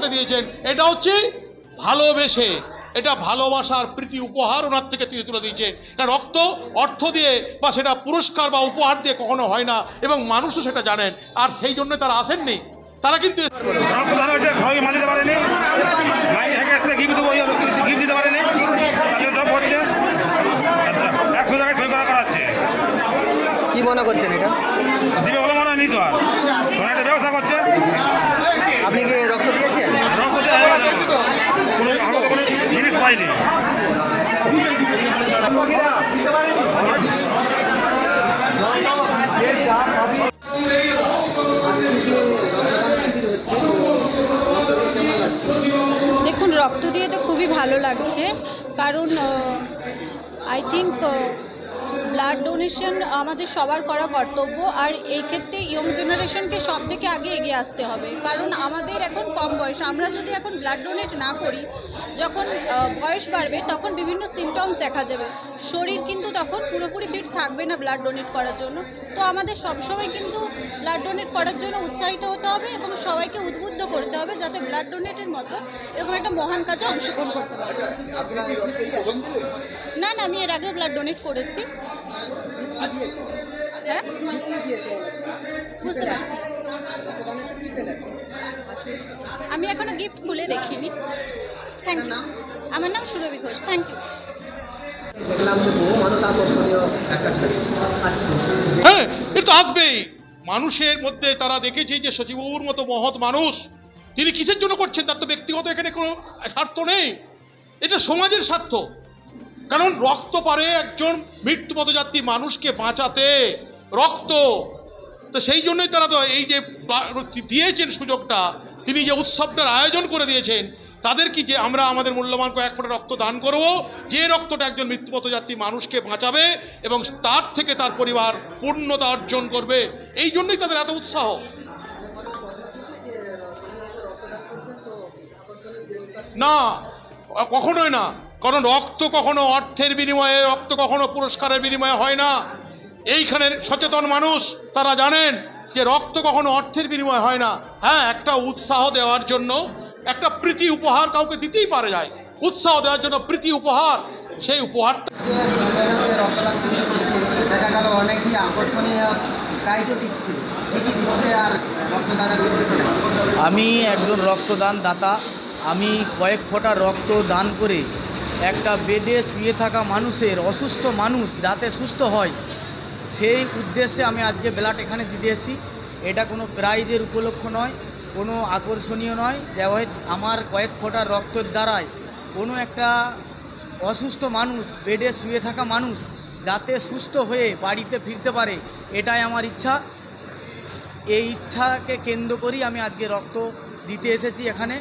সাথে দিয়েছেন। এটা হচ্ছে ভালোবেসে এটা ভালোবাসার প্রীতি উপহার ওনার থেকে তিনি তুলে দিয়েছেন। এটা রক্ত অর্থ দিয়ে বা সেটা পুরস্কার বা উপহার দিয়ে কখনো হয় না এবং মানুষও সেটা জানেন। আর সেই জন্য তারা আসেননি। তারা কিন্তু কি মনে করছেন এটা? দিবে বলে মনে হয় নি তো আর ব্যবসা করছে। আপনি কি রক্ত দিয়েছেন রক্ত দেওয়া হবে না। কোনো কোনো জিনিস পাইনি। দেখুন রক্ত দিয়ে তো খুবই ভালো লাগছে। কারণ আই থিঙ্ক ব্লাড ডোনেশন আমাদের সবার করা কর্তব্য আর এই ক্ষেত্রে ইয়ং জেনারেশনকে সব থেকে আগে এগিয়ে আসতে হবে। কারণ আমাদের এখন কম বয়স আমরা যদি এখন ব্লাড ডোনেট না করি যখন বয়স বাড়বে তখন বিভিন্ন সিমটমস দেখা যাবে। শরীর কিন্তু তখন পুরোপুরি ফিট থাকবে না ব্লাড ডোনেট করার জন্য। তো আমাদের সবসময় কিন্তু ব্লাড ডোনেট করার জন্য উৎসাহিত হতে হবে এবং সবাইকে উদ্বুদ্ধ করতে হবে যাতে ব্লাড ডোনেটের মতো এরকম একটা মহান কাজে অংশগ্রহণ করতে পারে। না না আমি এর আগেও ব্লাড ডোনেট করেছি। হ্যাঁ? বুঝতে পারছি পেলেন আজকে আমি এখনও গিফট খুলে দেখিনি। থ্যাংক ইউ আমার নাম সুরভি ঘোষ। থ্যাংক ইউ দেখলাম যে বহু মানুষ আকর্ষণীয় একটা ছবি আসছে। হ্যাঁ এটা তো আসবেই। মানুষের মধ্যে তারা দেখেছে যে সচিবাবুর মতো মহৎ মানুষ। তিনি কিসের জন্য করছেন? তার তো ব্যক্তিগত এখানে কোনো স্বার্থ নেই। এটা সমাজের স্বার্থ। কারণ রক্ত পারে একজন মৃত্যুপথ যাত্রী মানুষকে বাঁচাতে রক্ত। তো সেই জন্যই তারা তো এই যে দিয়েছেন সুযোগটা, তিনি যে উৎসবটার আয়োজন করে দিয়েছেন, তাদের কি যে আমরা আমাদের মূল্যবান কয়েক ফোঁটা রক্ত দান করব? যে রক্তটা একজন মৃত্যুপথ যাত্রী মানুষকে বাঁচাবে এবং তার থেকে তার পরিবার পূর্ণতা অর্জন করবে, এই জন্যই তাদের এত উৎসাহ। না, কখনোই না। কারণ রক্ত কখনো অর্থের বিনিময়ে, রক্ত কখনো পুরস্কারের বিনিময়ে হয় না। এইখানের সচেতন মানুষ, তারা জানেন যে রক্ত কখনো অর্থের বিনিময় হয় না। হ্যাঁ একটা উৎসাহ দেওয়ার জন্য একটা প্রীতি উপহার কাউকে দিতেই পারে যায়। উৎসাহ দেওয়ার জন্য প্রীতি উপহার, সেই উপহারটা আমি একজন রক্তদান দাতা আমি কয়েক ফোঁটা রক্ত দান করে একটা বেডে শুয়ে থাকা মানুষের অসুস্থ মানুষ যাতে সুস্থ হয়, সেই উদ্দেশ্যে আমি আজকে ব্লাড এখানে দিতে এসেছি। এটা কোনো প্রাইজের উপলক্ষ নয়, কোনো আকর্ষণীয় নয়। যেভাবে আমার কয়েক ফোঁটা রক্তের দ্বারায় কোনো একটা অসুস্থ মানুষ, বেডে শুয়ে থাকা মানুষ যাতে সুস্থ হয়ে বাড়িতে ফিরতে পারে, এটাই আমার ইচ্ছা। এই ইচ্ছাকে কেন্দ্র করেই আমি আজকে রক্ত দিতে এসেছি এখানে।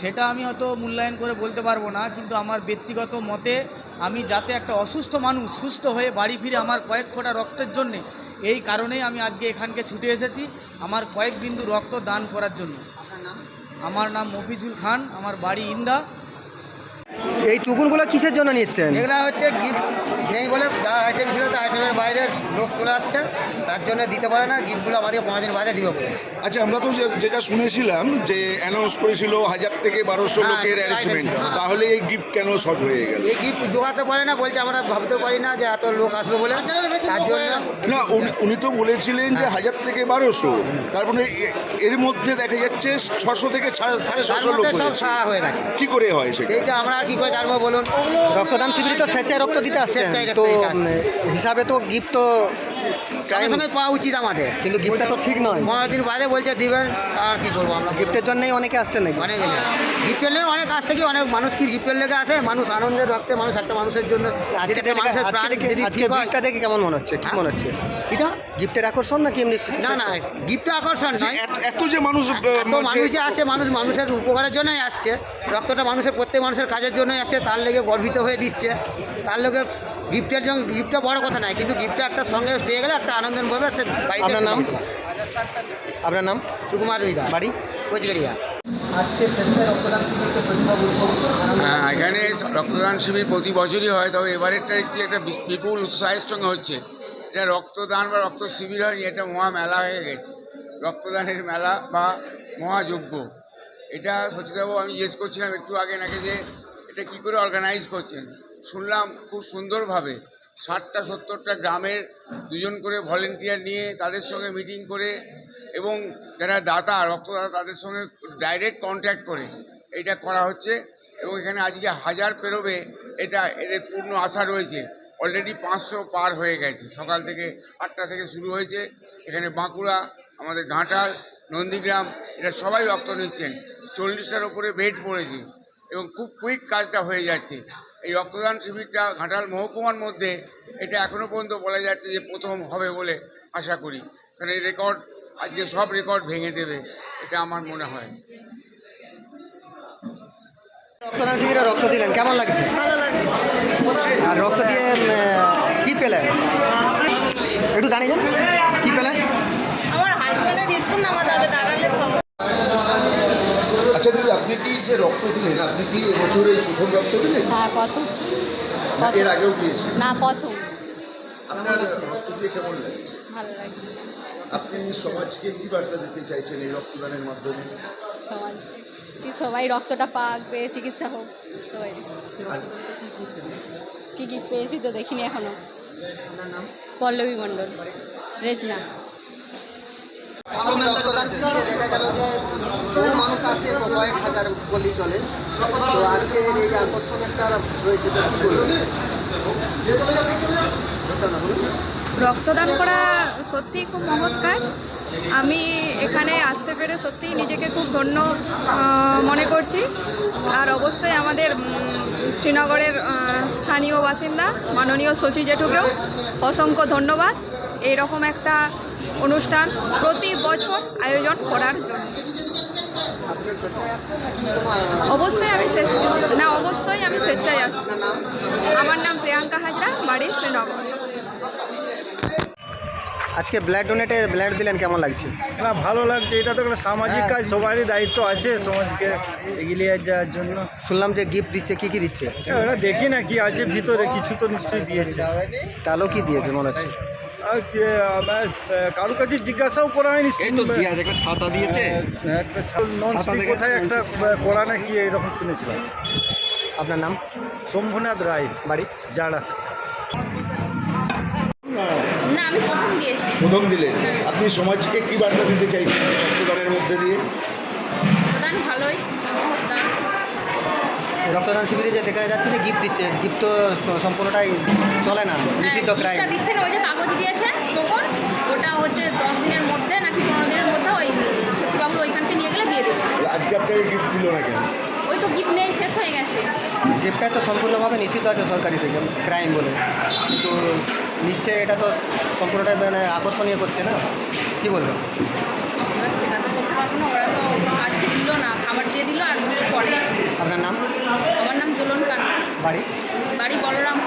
সেটা আমি হয়তো মূল্যায়ন করে বলতে পারব না কিন্তু আমার ব্যক্তিগত মতে আমি যাতে একটা অসুস্থ মানুষ সুস্থ হয়ে বাড়ি ফিরে আমার কয়েক ফোটা রক্তের জন্যে এই কারণেই আমি আজকে এখানকে ছুটে এসেছি আমার কয়েক বিন্দু রক্ত দান করার জন্য। আমার নাম মফিজুল খান আমার বাড়ি ইন্দা। এই টুকুনগুলো কিসের জন্য নিচ্ছেন? এগুলা হচ্ছে গিফট নেই বলে যা আইটেম ছিল তা আইটেমের বাইরে লোক চলে আসছে তার জন্য দিতে পারে না গিফটগুলো আমাদের পাঁচ দিন বাদে দিবে বলেছে। আচ্ছা আমরা তো যেটা শুনেছিলাম যে অ্যানাউন্স করেছিল হাজার থেকে বারোশো হ্যাঁ, লোকের অ্যারেঞ্জমেন্ট হ্যাঁ। তাহলে এই গিফট কেন শর্ট হয়ে গেল? এই গিফট জোগাতে পারে না বলছে আমরা ভাবতেও পারি না যে এত লোক আসবে বলে। তার জন্য না উনি- তো বলেছিলেন হ্যাঁ। যে হাজার থেকে বারোশো। তারপরে এ- এর মধ্যে দেখা যাচ্ছে ছশো থেকে সাড়ে সাড়ে তার ছশো লোক সব। সারা হয়ে গেছে। কী করে হয় সেটা? আমরা আর কি করে জানব বলুন? রক্তদান শিবির তো স্বেচ্ছায় রক্ত দিতে আসছে তো হিসাবে তো গিফট তো সঙ্গে সঙ্গে পাওয়া উচিত আমাদের। কিন্তু গিফটটা তো ঠিক নয়। পনেরো দিন বাদে বলছে দিবেন আর কি করব আমরা? গিফটের জন্যই অনেকে আসছেন নাকি? অনেক গিফটের লেগে অনেক আসছে কি? অনেক মানুষ কি গিফটের লেগে আসে? মানুষ আনন্দের রক্তে মানুষ একটা মানুষের জন্য মানুষের আজকে প্রাণ গিফটটা দেখে কেমন মনে হচ্ছে? কি হ্যাঁ? মনে হচ্ছে? এটা? গিফটের আকর্ষণ নাকি এমনি না না গিফট আকর্ষণ নয়। এত- যে মানুষ এত মানুষ যে আসছে মানুষ মানুষের উপকারের জন্যই আসছে। রক্তটা মানুষের প্রত্যেক মানুষের কাজের জন্যই আসছে তার লেগে গর্বিত হয়ে দিচ্ছে। তার লোকে গিফটের জন্য গিফটটা বড় কথা নয় কিন্তু গিফটটা একটা সঙ্গে পেয়ে গেলে একটা আনন্দের ভাবে সে বাড়িতে আপনার নাম? আপনার নাম? সুকুমার রুইদা। বাড়ি? কোচগড়িয়া আজকে রক্তদান শিবির হচ্ছে সজীবাবু হ্যাঁ এখানে রক্তদান শিবির প্রতি বছরই হয় তবে এবারেরটা হচ্ছে একটা বিপুল উৎসাহের সঙ্গে হচ্ছে। এটা রক্তদান বা রক্ত শিবির হয়নি এটা মহা মেলা হয়ে গেছে। রক্তদানের মেলা বা মহাযজ্ঞ। এটা সচিবাবু আমি জিজ্ঞেস করছিলাম একটু আগে নাকি যে এটা কি করে অর্গানাইজ করছেন? শুনলাম খুব সুন্দরভাবে। ষাটটা, সত্তরটা গ্রামের দুজন করে ভলেন্টিয়ার নিয়ে তাদের সঙ্গে মিটিং করে এবং যারা দাতা, রক্তদাতা তাদের সঙ্গে ডাইরেক্ট কন্ট্যাক্ট করে। এটা করা হচ্ছে এবং এখানে আজকে হাজার পেরোবে এটা এদের পূর্ণ আশা রয়েছে। অলরেডি পাঁচশো পার হয়ে গেছে। সকাল থেকে আটটা থেকে শুরু হয়েছে। এখানে বাঁকুড়া, আমাদের ঘাটাল, নন্দীগ্রাম এটা সবাই রক্ত নিচ্ছেন। চল্লিশটার ওপরে বেড পড়েছে এবং খুব কুইক কাজটা হয়ে যাচ্ছে। এই রক্তদান শিবিরটা ঘাটাল মহকুমার মধ্যে এটা এখনও পর্যন্ত বলা যাচ্ছে যে প্রথম হবে বলে আশা করি। কারণ এই রেকর্ড আজকে সব রেকর্ড ভেঙে দেবে এটা আমার মনে হয়। রক্তদান শিবিরে রক্ত দিলেন কেমন লাগছে? আর রক্ত দিয়ে কি পেলেন? একটু দাঁড়িয়ে যান। কি পেলেন? আমার হাজব্যান্ডের স্কুল নামাতে হবে দাঁড়ালে আপনি কি যে রক্ত দিলেন আপনি কি এবছর এই প্রথম রক্ত দিলেন? হ্যাঁ প্রথম। না এর আগেও দিয়েছেন। না প্রথম। আপনার রক্ত দিয়ে কেমন লাগছে? ভালো লাগছে। আপনি সমাজকে কি বার্তা দিতে চাইছেন এই রক্তদানের মাধ্যমে? সমাজ। কি সবাই রক্তটা পাক পেয়ে চিকিৎসা হোক সবাই কি কি পেয়েছি তো দেখিনি এখনও। পল্লবী মণ্ডল। রেজনা। বললেই চলে। তো আজকের এই রয়েছে রক্তদান করা সত্যিই খুব মহৎ কাজ। আমি এখানে আসতে পেরে সত্যিই নিজেকে খুব ধন্য মনে করছি। আর অবশ্যই আমাদের শ্রীনগরের স্থানীয় বাসিন্দা, মাননীয় শশী জেঠুকেও অসংখ্য ধন্যবাদ। এই রকম একটা অনুষ্ঠান প্রতি বছর আয়োজন করার জন্য। অবশ্যই আমি না অবশ্যই আমি স্বেচ্ছায় আসছি। আমার নাম প্রিয়াঙ্কা হাজরা বাড়ি শ্রীনগর। আজকে ব্লাড ডোনেটে ব্লাড দিলেন কেমন লাগছে? না ভালো লাগছে। এটা তো একটা সামাজিক কাজ সবারই দায়িত্ব আছে সমাজকে এগিয়ে যাওয়ার জন্য। শুনলাম যে গিফট দিচ্ছে কি কি দিচ্ছে? ওরা দেখি না কি আছে ভিতরে কিছু তো নিশ্চয়ই দিয়েছে। কালো কি দিয়েছে মনে হচ্ছে? কাছে জিজ্ঞাসাও করা হয়নি। একটা ছাতা দিয়েছে। একটা নন ছাতা কোথায় একটা করা না কি এরকম শুনেছিলাম। আপনার নাম? শম্ভুনাথ রায়। বাড়ি? না আমি প্রথম দিয়েছি। প্রথম দিলেন আপনি সমাজকে কি বার্তা দিতে চাইছেন? রক্তদানের মধ্যে দিয়ে। রক্তদান শিবিরে যে দেখা যাচ্ছে যে গিফট দিচ্ছে গিফট তো সম্পূর্ণটাই চলে না নিষিদ্ধ ক্রাইম দিচ্ছেন ওই যে কাগজ দিয়েছেন টোকন ওটা হচ্ছে দশ দিনের মধ্যে নাকি পনেরো দিনের মধ্যে ওই সচিবাবুর ওইখানকে নিয়ে গেলে দিয়ে দেবে। আজকে আপনাকে গিফট দিল না কেন ওই তো গিফট নেই শেষ হয়ে গেছে। গিফটটা তো সম্পূর্ণভাবে নিষিদ্ধ আছে সরকারি থেকে ক্রাইম বলে। কিন্তু নিচ্ছে এটা তো সম্পূর্ণটাই মানে আকর্ষণীয় করছে না কি বলবেন সেটা তো বলতে পারব না ওরা তো দিয়ে দিল আর দিল পরে। আপনার নাম? আমার নাম দোলন কান্না বাড়ি? বাড়ি বলরাম